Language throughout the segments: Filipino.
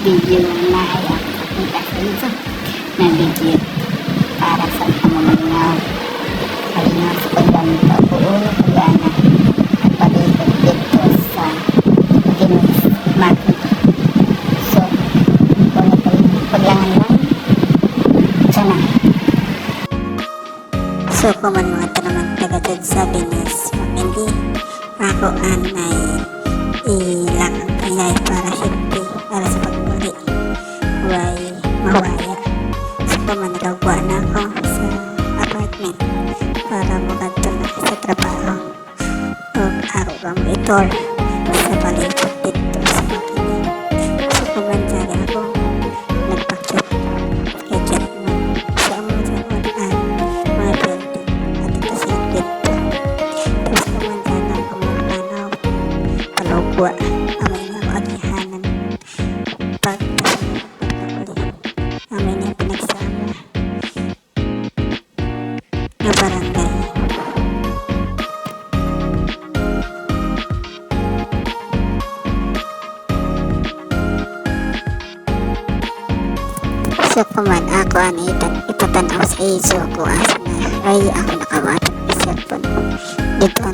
video na ay ako sa na video para sa pamamangaw. Kalingaw sa pagganto ko pagana at palikot dito sa Guinness Market. So, kung paglangan lang, sana. So, kung man mga tanaman tagatid sa Guinness, hindi ako anay ilang kayay para hindi kang kuman ako ani itan ipatanaw sa iso ko asa na ay ako nakawatap sa cellphone dito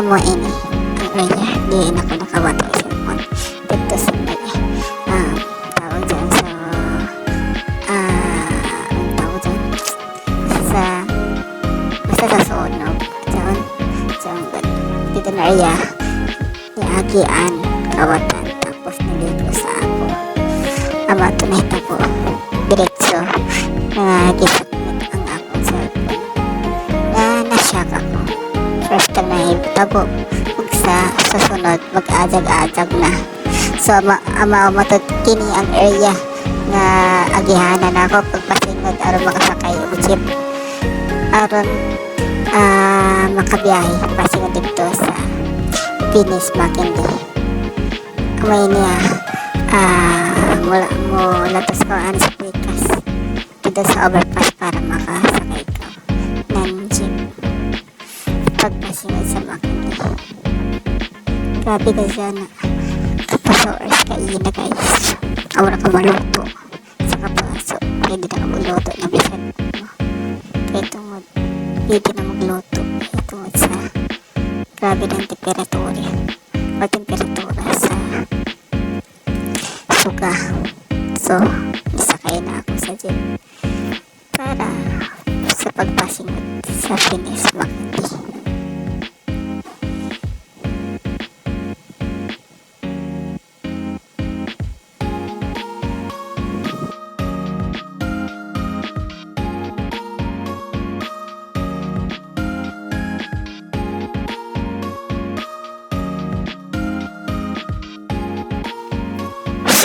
amo ini ang raya di na ako nakawatap sa cellphone. Dito sa may ah tawag dyan sa ah ang tawag dyan? Sa basta sa sunog dyan dyan dito na raya iagian kawatan tapos nalito sa ako. Ama tunay ko diretso na gisakmit ang akong cellphone na nasyak ako. First time na itago ug susunod. Mag-ajag-ajag na. So ama ama matod kini ang area nga agihanan ako. Pagpasingod aron makasakay og jeep aron ah makabiyahe. Pasingod dito sa Venice Mackinley kamay niya ah mula mo latas ko ang pikas dito sa overpass para makasakay ka ng jeep pagpasinod sa Mackinley grabe ka dyan kapag hours ka na guys awala ka maluto sa kapaso di na ka magluto na bisan mo. Kaya tungod hindi na magluto. Kaya tungod sa grabe ng temperatura o temperatura sa suka. So sa Pinis Makati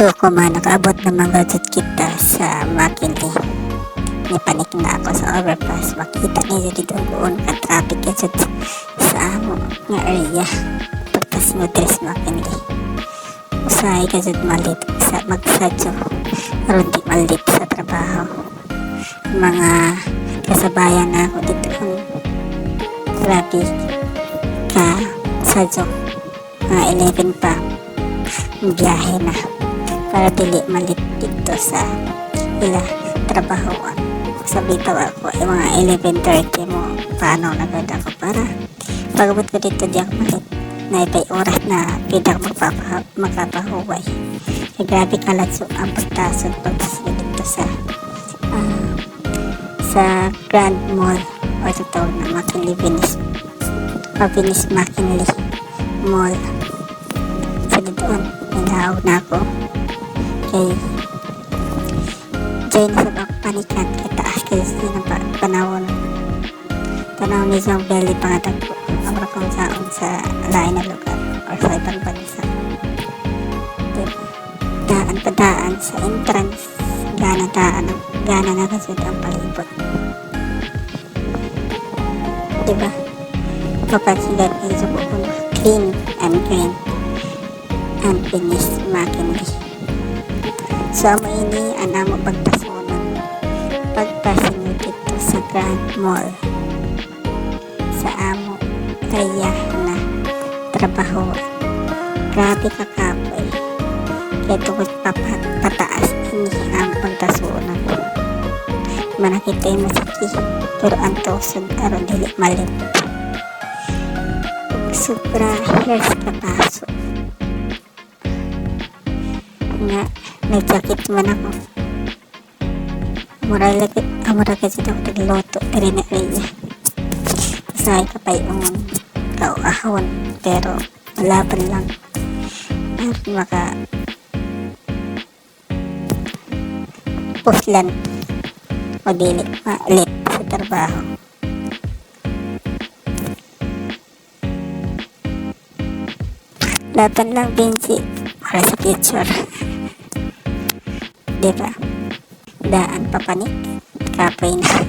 So, kung nakaabot na mga gadget kita sa Makinli, may panik na ako sa overpass. Makita niya dito ang buon ka traffic gadget sa amo nga area. Pagpas mo tres Makinli. Usahay gadget malit sa magsadyo. Di malit sa trabaho. Mga kasabayan na ako dito ang traffic ka sadyo. Mga 11 pa biyahe na para dili malit dito sa ila trabaho sa bitaw ako ay mga 11.30 mo paano na ganda ako para pagabot ko dito di ako malit na itay oras na pida ako magpapa, magpapahuway. Kaya grabe kalatso ang pagtasod pagpasok dito sa ah, sa Grand Mall. O sa tawag na McKinley Venice o Venice McKinley Mall. Sa doon nanahaw na ako. Kay panikan kay taas kay sa pa, panahon. Panahon ni Zong Belly pangatag ko ang rakong saon sa lain na lugar or sa ibang bansa. Then, daan pa daan sa entrance gana daan gana na kasi ang palibot. Diba? Papansin dahil isa po kung clean and green and finished makinli. So, amo ini ang amo Pagpasinod dito sa Grand Mall. Sa amo kaya na trabaho. Grabe ka kapoy. Kaya tungkol papat, pataas ini ang pagtasunan. Manakita yung masakit, pero ang tusod aron dili malit. Sobra hairs kapaso. Nga, nagjakit man ako. Mura lagi, amura kasi ako nagloto, pero na rin Sahay ka pa yung kauahon, pero malaban lang. At maka puslan o dili maalit sa trabaho. Laban lang Benji para sa future. diba? Daan papanik, kapoy na.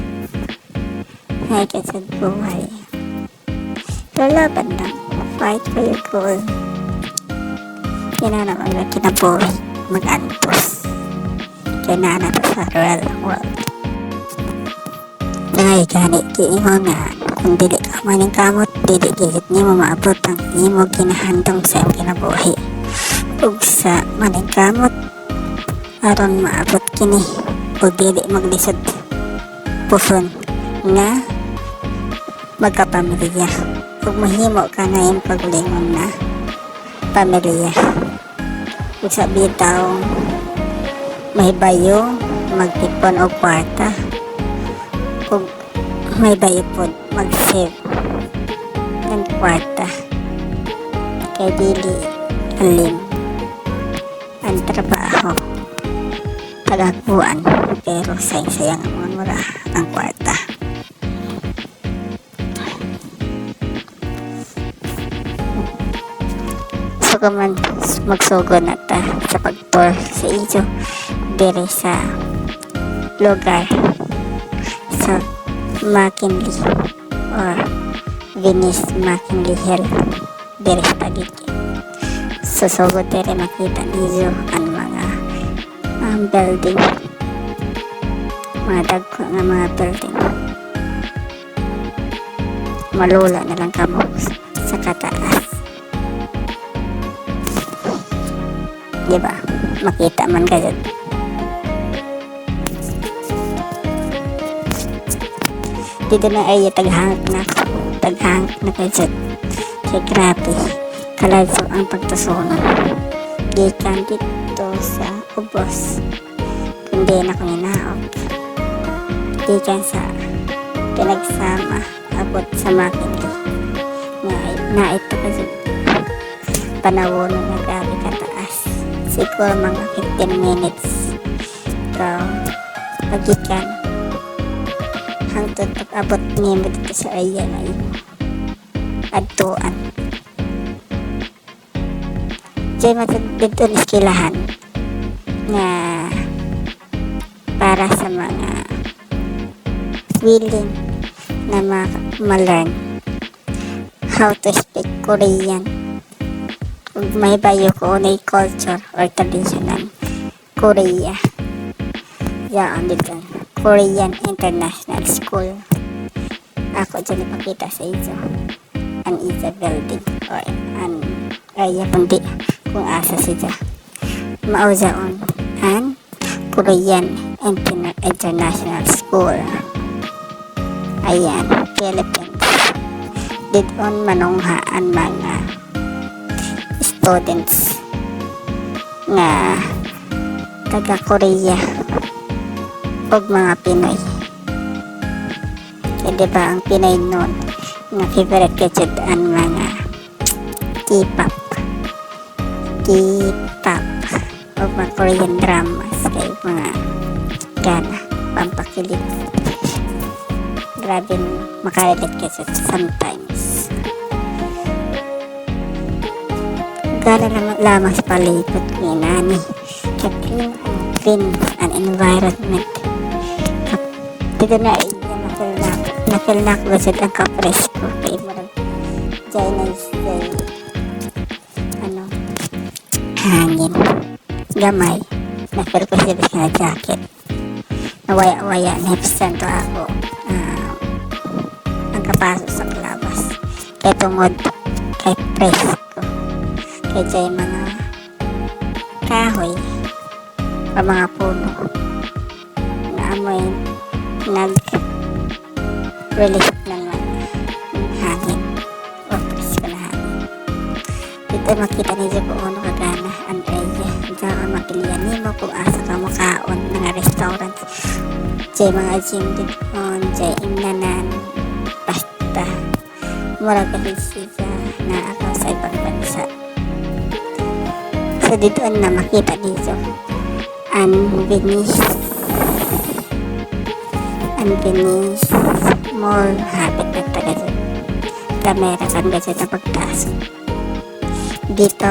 Hay kasi buhay. Pero laban lang. Fight for your goal. Yan na naman na kinabuhi. Mag-antos. Kaya na na to sa real world. Ngay gani kiingo nga kung dili ka maning kamot dili gigit niya mo maabot ang imo ginahandong sa kinabuhi. Ug sa maning kamot aron maabot kini ug dili maglisod puson nga magkapamilya. Ug mahimo ka na yung paglingon na pamilya ug sa bitaw may bayo magtipon og kwarta ug may bayo pod mag-save ng kwarta. Kay dili alim ang trabaho pagakuan pero sayang-sayang ang mura ang kwarta. So kaman magsugo na ta sa pag-tour sa Ijo diri sa lugar sa McKinley or Venice McKinley Hill diri sa Taguig susugod diri makita niyo ang um, building. Mga dagko nga mga building. Malula na lang kamo sa kataas. Di ba? Makita man kayo. Dito na ay taghang na taghang na kayo kay grabe. Kaladso ang pagtusunan gikan dito sa ubos kundi na ko ninaog gikan sa pinagsama abot sa makinli nga na ito kasi panawon na grabe kataas. Siguro mga 15 minutes. Ikaw pagikan hangtod pag-abot niya dito sa area na imo adtuan Diyan matod dito na skilahan nga para sa mga willing na ma ma-learn how to speak Korean. Ug may bayo ko na culture or traditional Korea. Yan dito. Korean International School. Ako dyan ipakita sa iso an isa building or an area kundi kung asa siya mauzaon an Korean Interna- International School. Ayan Philippines. Didon manunghaan mga students nga taga Korea og mga Pinoy. E diba ang Pinoy noon nga favorite gadget ang mga K-pop? K-pop mga Korean dramas kay mga gana pampakilig. Grabe makarelate kasi sometimes. Gana naman lamang sa palipot ni nani kaya clean clean an environment. Dito na ay nakil na nakil na ko sa ang kapresko kay murag jay na jay ano hangin gamay. Ko siya sa jacket. Nawaya-waya na hipsan to ako. Ah, ang kapasok sa labas kay tungod kay presko kay jay mga kahoy. O mga puno. Na amoy nag release ng hangin. O presko na hangin. Dito makita ni Joko Ono asa ka makaon mga restaurant. Jay mga gym dito, jay imnanan, basta mura kasi siya na ako sa ibang bansa. So dito na makita dito ang Venice ang Venice Mall habit na taga dyan. Kamera kan gadget na pagpasok. Dito,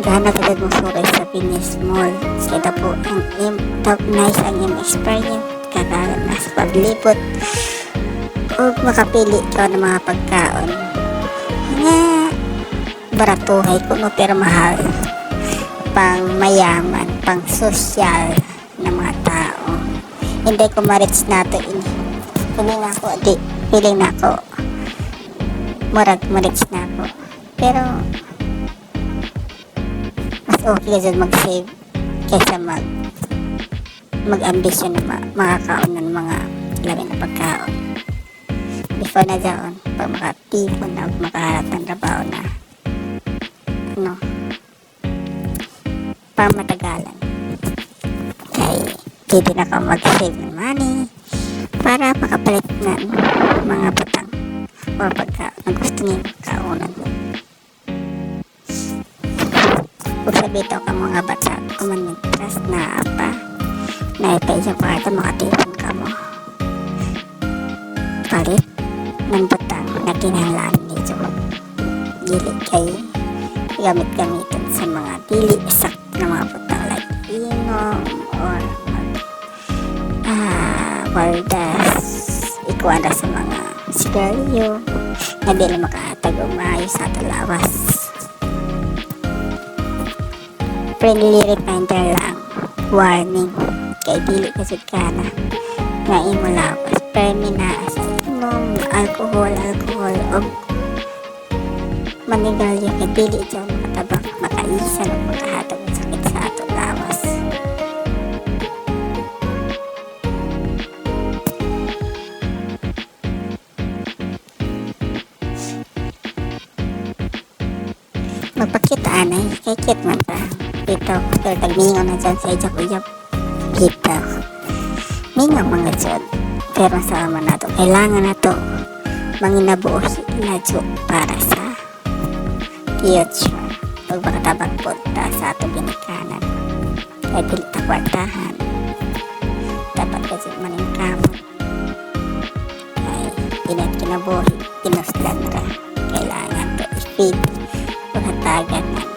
gana agad mo suray sa Venice Mall. Kita po ang im, top nice ang im experience. Kakalat na sa paglipot. O makapili ka ng mga pagkaon. Nga, baratuhay ko no pero mahal. Pang mayaman, pang sosyal na mga tao. Hindi ko ma-reach na to ini. Kuni na ako, di, feeling na ako. Murag ma-reach na ako. Pero, mas okay ka dyan mag-save kaysa mag mag-ambisyon na ma makakaon ng mga lamin na pagkaon. Before na dyan, pag makatipon na, makaharap ng trabaho na, ano, pamatagalan. Kaya, pwede na ka mag-save ng money para makapalit ng mga butang o pagka na gusto niyo Ito ka mga bata, kumanintras na apa, na pa ito makatipon ka mo. Palit ng butang na kinahanglan nito. Dili kay gamit-gamitan sa mga dili isak na mga butang like inom or ah, waldas ikuana sa mga sigarilyo na dili makahatag o sa talawas. Friendly reminder lang, warning, kay dili kasi ka na nga imo lawas, permi na sa inom, alcohol, alcohol, o manigalyo kay dili dyan makatabak, makaisa o makahatag ng sakit sa ato lawas. magpakita anay. Kay kit man dito pero tagmingaw na dyan sa ijak ujap dito mingaw mga dyan pero sa man nato kailangan na to. Manginabuo na dyan para sa future. Pag makatabang punta sa ato ginikanan. Kay dili ta kwartahan. Dapat kasi maning kamot kay inat kinabuhi pinuslan ra kailangan to i-feed. Pagkatagan ng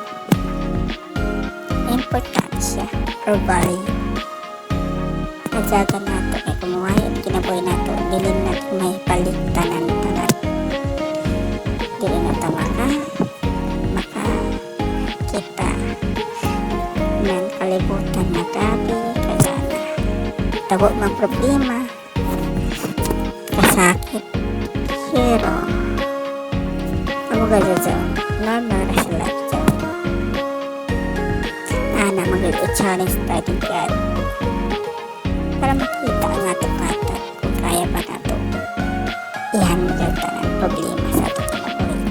importansya or value. Nadyagan nato ay kumuhay at kinabuhi nato dilin natin may paligtanan tanan. Dili na ta maka maka kita ng kalibutan na gabi kagana. Tabo mang problema kasakit pero Amo ga mag-challenge tayo dyan. Para makita ang ato kata kung kaya ba nato i-handle ta ng problema sa ato kinabuhi.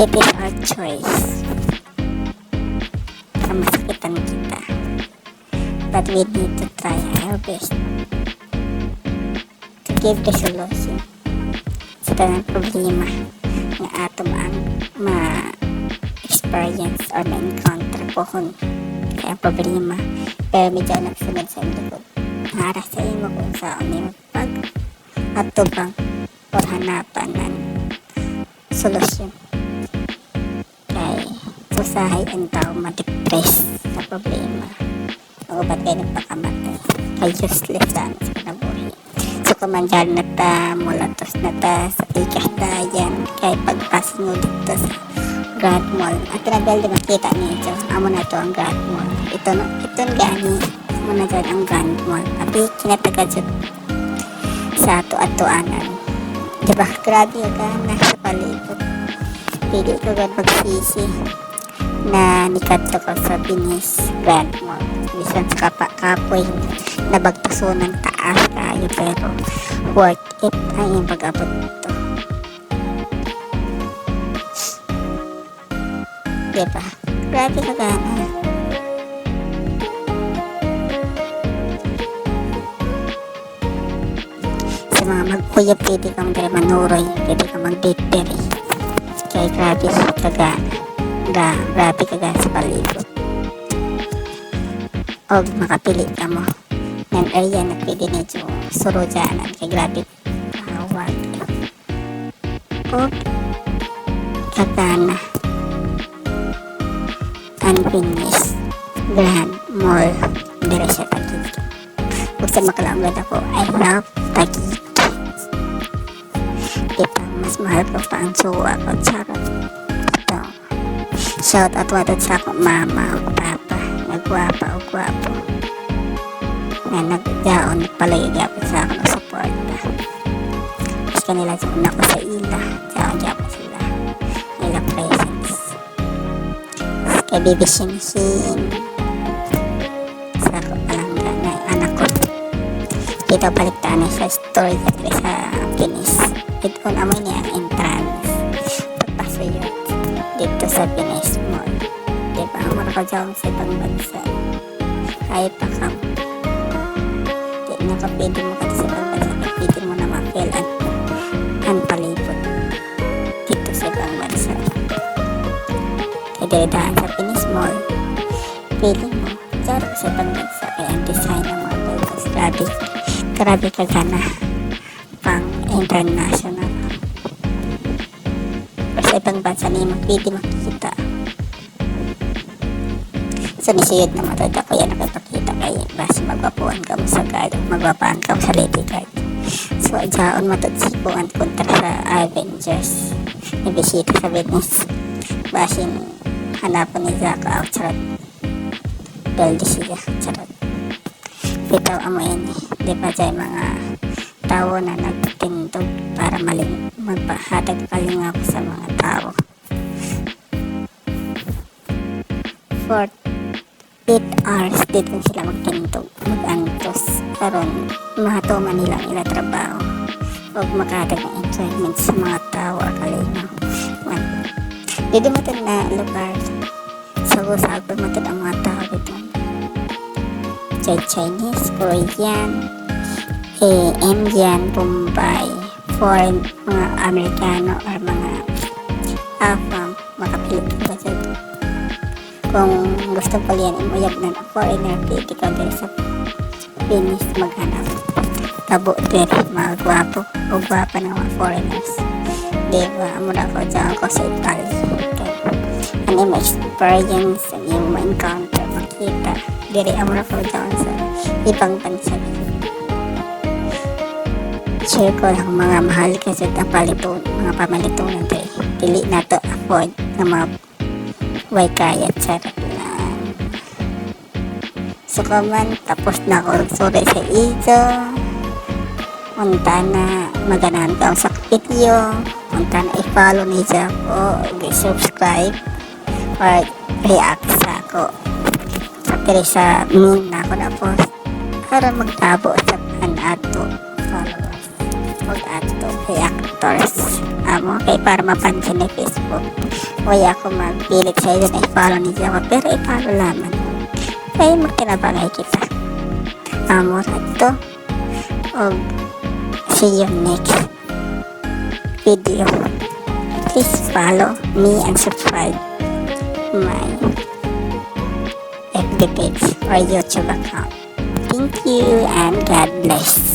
It is our choice. Para masakitan kita. But we need to try our best to give the solution sa tanang problema nga ato ma-experience or ma-encounter po kung kaya problema. Pero medyo nagsunod sa imong likod hara sa imo kung sa imo pag atubang or hanapan ng solusyon. Kay usahay ang tao ma-depress sa problema. O ba't kayo nagpakamatay? Kay useless sana sa kinabuhi so kumandyal na ta mulatos na ta sa ikas kay pagpas mo dito sa Grand Mall. At tinagal di makita niyo ito amo na to ang Grand Mall. Ito ito gani amo na dyan ang Grand Mall. Tapi kinataga dyan sa ato atoanan diba? Grabe yung gana sa palibot. Pili ko gan pagsisi na nikadto ko sa Binis Grand Mall. Bisan sa kapa kapoy nabagtaso ng taas kayo pero worth it. Ang iyong pag-abot dito. Diba? Grabe ka gana. Sa mga mag-uyab, pwede kang manuroy, pwede kang mag-date dere. Kaya grabe ka gana. Gra grabe ka gana sa palibot. O makapili ka mo ng area na pwede medyo surujanan kay grabe kawag. O kagana unfinished grand mall dire sa Taguig. Huwag sa makalanggan ako, I love Taguig. Diba, mas mahal ko pa ang suwa ko, charot. So, shout out wadat sa akong mama o papa, nagwapa o gwapo. Na nagdaon, nagpalayag ako sa akin o suporta. Mas kanila sa una ko sa ila, daon ako sila. Kay Bibi Shinhin sa ako palang na anak ko. Dito baliktaan na sa story dito sa Pinis dito amoy niya ang entrance. Pagpaso yun dito sa Pinis Mall. Diba mara ka dyan sa ibang bansa. Kahit pa ka di na ka pwede mo ka sa ibang bansa. Pwede mo na feeling mo, dyan sa ibang bansa, kaya design ng mga buildings, grabe, grabe ka gana, pang international. Pero sa ibang bansa, hindi mo pwede makikita. So, nisiyod na matanda ko yan nakapakita kay basi magpapuan ka mo sa guard, magpapaan ka mo sa lady guard. So, dyan matagsipuan kontra sa Avengers. Nabisita sa Venice. Basin hanapan ni Zaka out Beldi siya charot. Bitaw amo ini. Di ba dyan mga tao na nagtindog para maling magpahatag kalinga ko sa mga tao. For 8 hours dito sila magtindog, magantos. Karon mahatuman nilang ila trabaho. Huwag makahatag ng enjoyment sa mga tao or kalinga. One, mo ito na lugar. Sago-sago ito ang mga tao dito. Chay Chinese, Korean, eh, Indian, Bombay, foreign, mga Amerikano or mga Afam, makapilip ka dito. Kung gusto pa yan, imuyab na ng foreigner, pwede ka din sa Pinis maghanap. Tabo din, mga gwapo o gwapa ng mga foreigners. Diba, muna ko dyan ako sa Italy. Okay. Yung experience, ano yung ma-encounter, makita. Diri, na ko dyan sa ibang bansa. Share ko lang mga mahal kasi ang palitun, mga pamalitunan tayo. Dili na to afford ng mga way kaya charot lang. So, man, tapos na ako. Sorry sa iso. Unta na maganahan ka sa video. Unta na i-follow ni Jaco. I-subscribe. Or react sa ako. Diri sa moon na ako na post. Para magtabo sa pan-ato followers. Huwag ato reactors. Amo kay para mapansin ni Facebook. Huwag ako magpilit sa iyo na i-follow ni Jaco. Pero i-follow lamang. Kaya magkinabangay kita. Amo to. Og see you next video. Please follow me and subscribe my Page or YouTube account. Thank you and God bless.